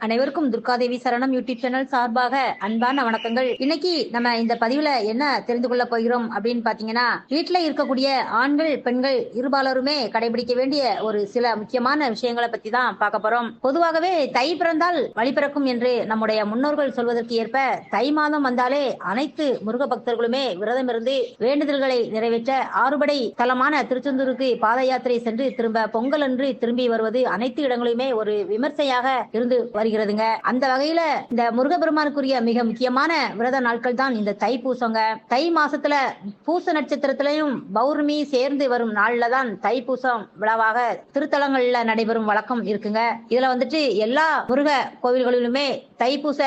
அனைவருக்கும் துர்காதேவி சரணம் YouTube channel சார்பாக அன்பான வணக்கங்கள். இன்னைக்கு நம்ம இந்த பதிவுல என்ன தெரிந்து கொள்ள போகிறோம் அப்படின்னு பாத்தீங்கன்னா வீட்டுல இருக்கக்கூடிய ஆண்கள் பெண்கள் இருபாலருமே கடைபிடிக்க வேண்டிய ஒரு சில முக்கியமான விஷயங்களை பத்தி தான் பார்க்க போறோம். பொதுவாகவே தை பிறந்தால் வழி பிறக்கும் என்று நம்முடைய முன்னோர்கள் சொல்வதற்கு ஏற்ப தை மாதம் வந்தாலே அனைத்து முருக பக்தர்களுமே விரதம் இருந்து வேண்டுதல்களை நிறைவேற்ற ஆறுபடை தலமான திருச்செந்தூருக்கு பாத யாத்திரை சென்று திரும்ப பொங்கல் அன்று திரும்பி வருவது அனைத்து இடங்களிலுமே ஒரு விமர்சையாக இருந்து வருகிறதுங்க. அந்த வகையில இந்த முருகபெருமானுக்குரிய மிக முக்கியமான விரத நாட்கள் தான் இந்த தை பூசங்க தை மாசத்துல பூச நட்சத்திரத்திலையும் பௌர்ணமி சேர்ந்து வரும் நாள்ல தான் தைப்பூசம் விழாவாக திருத்தலங்கள்ல நடைபெறும் வழக்கம் இருக்குங்க. இதுல வந்துட்டு எல்லா முருக கோவில்களிலுமே தைப்பூச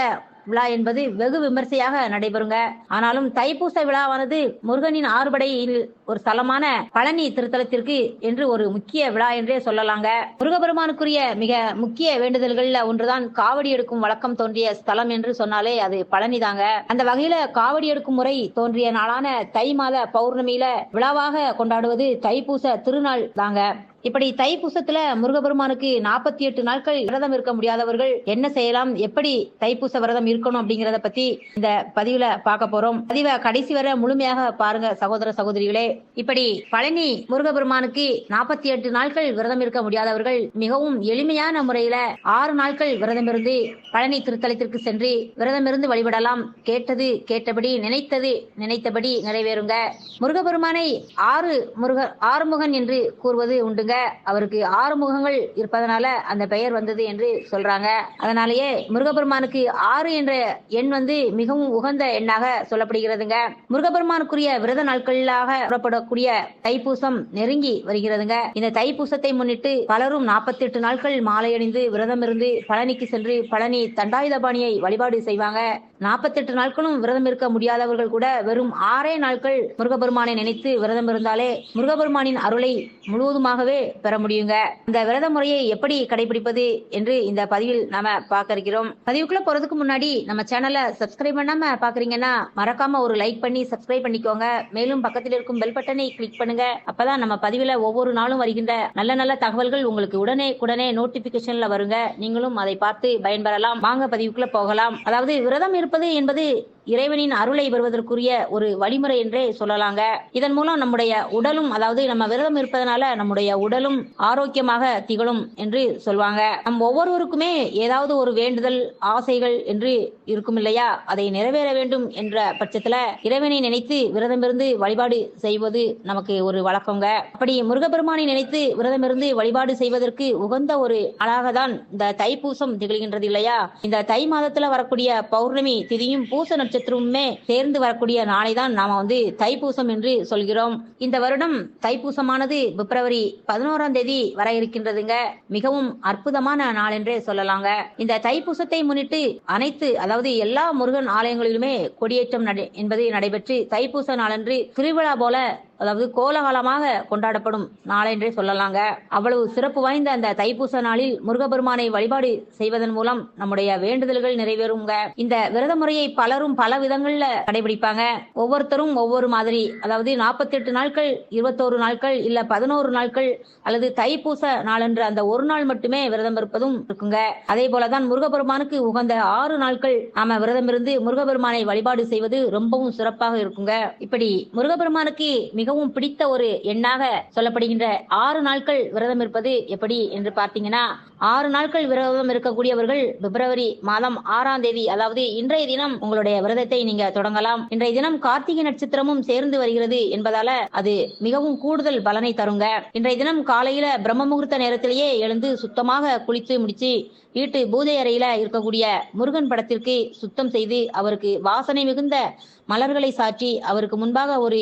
விழா என்பது வெகு விமர்சையாக நடைபெறுங்க. ஆனாலும் தைப்பூச விழாவானது முருகனின் ஆறுபடையில் ஒரு ஸ்தலமான பழனி திருத்தலத்திற்கு என்று ஒரு முக்கிய விழா என்றே சொல்லலாங்க. முருகபெருமானுக்குரிய மிக முக்கிய வேண்டுதல்கள்ல ஒன்றுதான் காவடி எடுக்கும் வழக்கம் தோன்றிய ஸ்தலம் என்று சொன்னாலே அது பழனி தாங்க அந்த வகையில காவடி எடுக்கும் முறை தோன்றிய நாளான தை மாத பௌர்ணமியில விழாவாக கொண்டாடுவது தைப்பூச திருநாள் தாங்க இப்படி தைப்பூசத்துல முருகபெருமானுக்கு நாற்பத்தி எட்டு நாட்கள் விரதம் இருக்க முடியாதவர்கள் என்ன செய்யலாம்? எப்படி தைப்பூச விரதம் இருக்கணும் அப்படிங்கறத பத்தி இந்த பதிவுல பார்க்க போறோம். பதிவை கடைசி வரை முழுமையாக பாருங்க சகோதர சகோதரிகளே. இப்படி பழனி முருகபெருமானுக்கு நாற்பத்தி எட்டு நாட்கள் விரதம் இருக்க முடியாதவர்கள் மிகவும் எளிமையான முறையில ஆறு நாட்கள் விரதம் இருந்து பழனி திருத்தலத்திற்கு சென்று விரதம் இருந்து வழிபடலாம். கேட்டது கேட்டபடி நினைத்தது நினைத்தபடி நிறைவேறுங்க. முருகபெருமானை ஆறு முருக ஆறுமுகன் என்று கூறுவது உண்டுங்க. அவருக்கு ஆறு முகங்கள் இருப்பதனால அந்த பெயர் வந்தது என்று சொல்றாங்க. அதனாலேயே முருகப்பெருமானுக்கு ஆறு என்ற எண் வந்து மிகவும் உகந்த எண்ணாக சொல்லப்படுகிறதுங்க. முருகப்பெருமானுக்குரிய விரத நாட்களாக புறப்படக்கூடிய தைப்பூசம் நெருங்கி வருகிறதுங்க. இந்த தைப்பூசத்தை முன்னிட்டு பலரும் நாற்பத்தி எட்டு நாட்கள் மாலை அணிந்து விரதம் இருந்து பழனிக்கு சென்று பழனி தண்டாயுதபாணியை வழிபாடு செய்வாங்க. நாற்பத்தெட்டு நாட்களும் விரதம் இருக்க முடியாதவர்கள் கூட வெறும் ஆறே நாட்கள் முருகப்பெருமானை நினைத்து விரதம் இருந்தாலே முருகப்பெருமானின் அருளை முழுவதுமாகவே பெற முடியுங்க. இந்த விரத முறையை எப்படி கடைபிடிப்பது என்று இந்த பதிவில் நாம பார்க்க இருக்கிறோம். பதிவுக்குள்ள போறதுக்கு முன்னாடி நம்ம சேனலை சப்ஸ்கிரைப் பண்ணாம பாக்குறீங்கன்னா மறக்காம ஒரு லைக் பண்ணி சப்ஸ்கிரைப் பண்ணிக்கோங்க. மேலும் பக்கத்தில் இருக்கும் பெல் பட்டனை கிளிக் பண்ணுங்க. அப்பதான் நம்ம பதிவுல ஒவ்வொரு நாளும் வருகின்ற நல்ல நல்ல தகவல்கள் உங்களுக்கு உடனே உடனே நோட்டிபிகேஷன்ல வருங்க. நீங்களும் அதை பார்த்து பயன்பெறலாம். வாங்க பதிவுக்குள்ள போகலாம். அதாவது விரதம் இருப்பது என்பது இறைவனின் அருளை பெறுவதற்குரிய ஒரு வழிமுறை என்றே சொல்லலாங்க. இதன் மூலம் நம்முடைய உடலும் அதாவது நம்ம விரதம் இருப்பதனால நம்முடைய உடலும் ஆரோக்கியமாக திகழும் என்று சொல்வாங்க. நம் ஒவ்வொருவருக்குமே ஏதாவது ஒரு வேண்டுதல் ஆசைகள் என்று இருக்கும் இல்லையா? அதை நிறைவேற வேண்டும் என்ற பட்சத்துல இறைவனை நினைத்து விரதம் இருந்து வழிபாடு செய்வது நமக்கு ஒரு வழக்கங்க. அப்படி முருகப்பெருமானை நினைத்து விரதம் இருந்து வழிபாடு செய்வதற்கு உகந்த ஒரு நாளாக தான் இந்த தைப்பூசம் திகழ்கின்றது இல்லையா? இந்த தை மாதத்துல வரக்கூடிய பௌர்ணமி திதியும் பூச நட்சத்திரமுமே சேர்ந்து வரக்கூடிய நாளை தான் நாம வந்து தைப்பூசம் என்று சொல்கிறோம். இந்த வருடம் தைப்பூசமானது பிப்ரவரி பதினோராம் தேதி வர இருக்கின்றதுங்க. மிகவும் அற்புதமான நாள் என்றே சொல்லலாங்க. இந்த தைப்பூசத்தை முன்னிட்டு அனைத்து அதாவது எல்லா முருகன் ஆலயங்களிலுமே கொடியேற்றம் நடை என்பது நடைபெற்று தைப்பூச நாளன்று திருவிழா போல அதாவது கோலகலமாக கொண்டாடப்படும் நாளென்றே சொல்லலாங்க. அவ்வளவு சிறப்பு வாய்ந்த அந்த தைப்பூச நாளில் முருகபெருமானை வழிபாடு செய்வதன் மூலம் நம்முடைய வேண்டுதல்கள் நிறைவேறுங்க. இந்த விரத முறையை பலரும் பல விதங்கள்ல கடைபிடிப்பாங்க. ஒவ்வொருத்தரும் ஒவ்வொரு மாதிரி. அதாவது நாற்பத்தி எட்டு நாட்கள் இருபத்தோரு நாட்கள் இல்ல பதினோரு நாட்கள் அல்லது தைப்பூச நாளன்று அந்த ஒரு நாள் மட்டுமே விரதம் இருப்பதும் இருக்குங்க. அதே போலதான் முருகபெருமானுக்கு உகந்த ஆறு நாட்கள் நாம விரதம் இருந்து முருகபெருமானை வழிபாடு செய்வது ரொம்பவும் சிறப்பாக இருக்குங்க. இப்படி முருகபெருமானுக்கு மிக மிகவும் பிடித்த ஒரு எண்ணாக சொல்லப்படுகின்ற ஆறு நாட்கள் விரதம் இருப்பது எப்படி என்று பார்த்தீங்கன்னா ஆறு நாட்கள் விரதம் இருக்கக்கூடியவர்கள் பிப்ரவரி மாதம் ஆறாம் தேதி அதாவது இன்றைய தினம் உங்களுடைய விரதத்தை நீங்க தொடங்கலாம். இன்றைய தினம் கார்த்திகை நட்சத்திரமும் சேர்ந்து வருகிறது என்பதால அது மிகவும் கூடுதல் பலனை தருங்க. இன்றைய தினம் காலையில பிரம்ம முகூர்த்த நேரத்திலேயே எழுந்து சுத்தமாக குளித்து முடிச்சு வீட்டு பூஜை அறையில இருக்கக்கூடிய முருகன் படத்திற்கு சுத்தம் செய்து அவருக்கு வாசனை மிகுந்த மலர்களை சாற்றி அவருக்கு முன்பாக ஒரு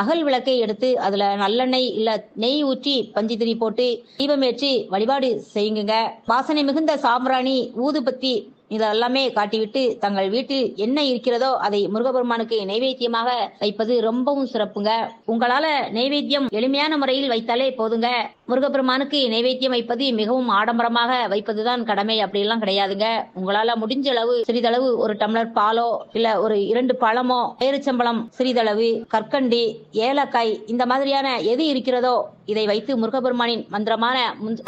அகல் விளக்கை எடுத்து அதுல நல்லெண்ணெய் இல்ல நெய் ஊற்றி பஞ்சு திரி போட்டு தீபமேற்றி வழிபாடு செய்யுங்க வாசனை மிகுந்த சாம்பிராணி ஊதுபத்தி இதெல்லாமே காட்டிவிட்டு தங்கள் வீட்டில் என்ன இருக்கிறதோ அதை முருகபெருமானுக்கு நைவேத்தியமாக வைப்பது ரொம்பவும் சிறப்புங்க. உங்களால நைவேத்தியம் எளிமையான முறையில் வைத்தாலே போதுங்க. முருகப்பெருமானுக்கு நைவேத்தியம் வைப்பது மிகவும் ஆடம்பரமாக வைப்பதுதான் கடமை. அப்படிலாம் கிடையாதுங்க. உங்களால முடிஞ்ச அளவு சிறிதளவு ஒரு டம்ளர் பாலோ இல்ல ஒரு இரண்டு பழமோ பேரிச்சம்பழம் சிறிதளவு கற்கண்டி ஏலக்காய் இந்த மாதிரியான எது இருக்கிறதோ இதை வைத்து முருகபெருமானின் மந்திரமான முன்-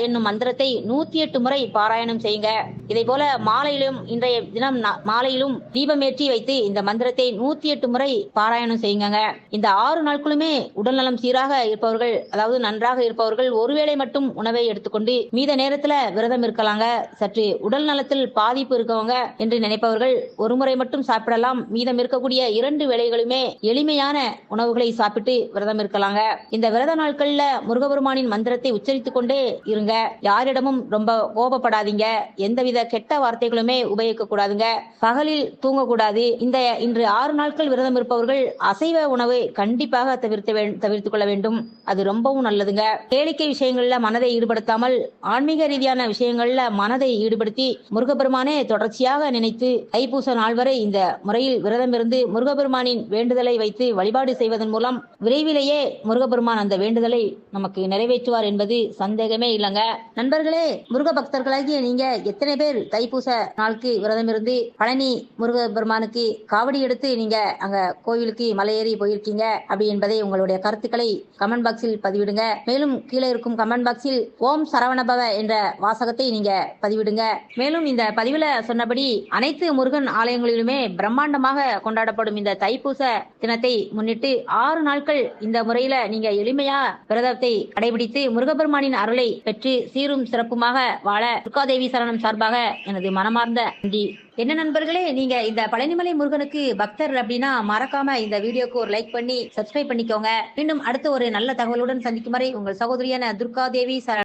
என்னும் மந்திரத்தை நூத்தி எட்டு முறை பாராயணம் செய்யுங்க. இதை போல மாலையிலும் இன்றைய தினம் மாலையிலும் தீபமேற்றி வைத்து இந்த மந்திரத்தை நூத்தி எட்டு முறை பாராயணம் செய்யுங்க இந்த ஆறு நாட்களுமே உடல்நலம் சீராக இருப்பவர்கள் அதாவது நன்றாக இருப்பவர்கள் ஒருவேளை மட்டும் உணவை எடுத்துக்கொண்டு மீத நேரத்துல விரதம் இருக்கலாங்க. சற்று உடல் நலத்தில் பாதிப்பு இருக்கவங்க என்று நினைப்பவர்கள் ஒரு முறை மட்டும் சாப்பிடலாம். மீதம் இருக்கக்கூடிய இரண்டு வேளைகளுமே எளிமையான உணவுகளை சாப்பிட்டு விரதம் இருக்கலாங்க. இந்த விரத நாட்கள்ல முருகபெருமானின் மந்திரத்தை உச்சரித்துக் கொண்டே இருங்க. யாரிடமும் ரொம்ப கோபப்படாதீங்க. எந்தவித கெட்ட வார்த்தைகளுமே உபயோகிக்க கூடாதுங்க. பகலில் தூங்கக்கூடாது. இந்த இன்று ஆறு நாட்கள் விரதம் இருப்பவர்கள் அசைவ உணவை கண்டிப்பாக தவிர்த்து வே- தவிர்த்துக் கொள்ள வேண்டும். அது ரொம்பவும் நல்லதுங்க. கேளிக்கை விஷயங்கள்ல மனதை ஈடுபடுத்தாமல் ஆன்மீக ரீதியான விஷயங்கள்ல மனதை ஈடுபடுத்தி முருகப்பெருமானே தொடர்ச்சியாக நினைத்து தைப்பூச நாள் வரை இந்த முறையில் விரதம் இருந்து முருகப்பெருமானின் வேண்டுதலை வைத்து வழிபாடு செய்வதன் மூலம் விரைவிலேயே முருகப்பெருமான் அந்த வேண்டுதலை நமக்கு நிறைவேற்றுவார் என்பது சந்தேகமே இல்லைங்க. நண்பர்களே முருக பக்தர்களாகிய நீங்க எத்தனை பேர் தைப்பூச நாளுக்கு விரதம் இருந்து பழனி முருகப்பெருமானுக்கு காவடி எடுத்து நீங்க அங்க கோவிலுக்கு மலையேறி போயிருக்கீங்க அப்படி என்பதை உங்களுடைய கருத்துக்களை கமெண்ட் பாக்ஸில் பதிவிடுங்க. மேலும் மேலும் கீழே இருக்கும் கமெண்ட் பாக்ஸில் ஓம் சரவணபவ என்ற வாசகத்தை நீங்க பதிவிடுங்க. மேலும் இந்த பதிவுல சொன்னபடி அனைத்து முருகன் ஆலயங்களிலுமே பிரம்மாண்டமாக கொண்டாடப்படும் இந்த தைப்பூச தினத்தை முன்னிட்டு ஆறு நாட்கள் இந்த முறையில நீங்க எளிமையா விரதத்தை கடைபிடித்து முருகபெருமானின் அருளை பெற்று சீரும் சிறப்புமாக வாழ துர்காதேவி சரணம் சார்பாக எனது மனமார்ந்த நன்றி. என்ன நண்பர்களே நீங்க இந்த பழனிமலை முருகனுக்கு பக்தர் அப்படின்னா மறக்காம இந்த வீடியோக்கு ஒரு லைக் பண்ணி சப்ஸ்கிரைப் பண்ணிக்கோங்க. மீண்டும் அடுத்த ஒரு நல்ல தகவலுடன் சந்திக்கும் வரை உங்கள் சகோதரியான துர்கா தேவி